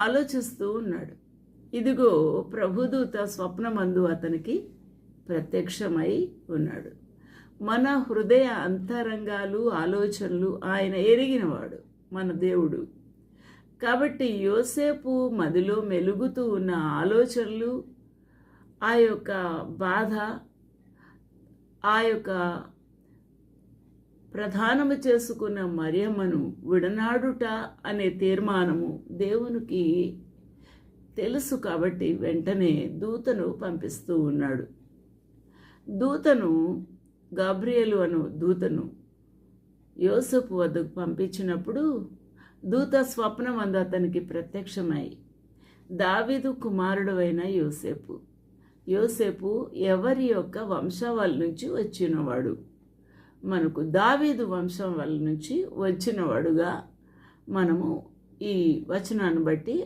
ఆలోచిస్తూ ఉన్నాడు. ఇదిగో ప్రభుదూత స్వప్నమందు అతనికి ప్రత్యక్షమై ఉన్నాడు. మన హృదయ అంతరంగాలు ఆలోచనలు ఆయన ఎరిగినవాడు మన దేవుడు. కాబట్టి యోసేపు మదిలో మెలుగుతూ ఉన్న ఆలోచనలు ఆ యొక్క బాధ ఆ యొక్క ప్రధానము చేసుకున్న మరియమ్మను విడనాడుట అనే తీర్మానము దేవునికి తెలుసు కాబట్టి వెంటనే దూతను పంపిస్తూ ఉన్నాడు. దూతను గాబ్రియలు అను దూతను యోసపు వద్దకు పంపించినప్పుడు దూత స్వప్నం అందు అతనికి ప్రత్యక్షమై దావీదు కుమారుడు అయిన యోసేపు యోసేపు ఎవరి యొక్క వంశావళి నుంచి వచ్చినవాడు. మనకు దావీదు వంశం వల్ల నుంచి వచ్చినవాడుగా మనము ఈ వచనాన్ని బట్టి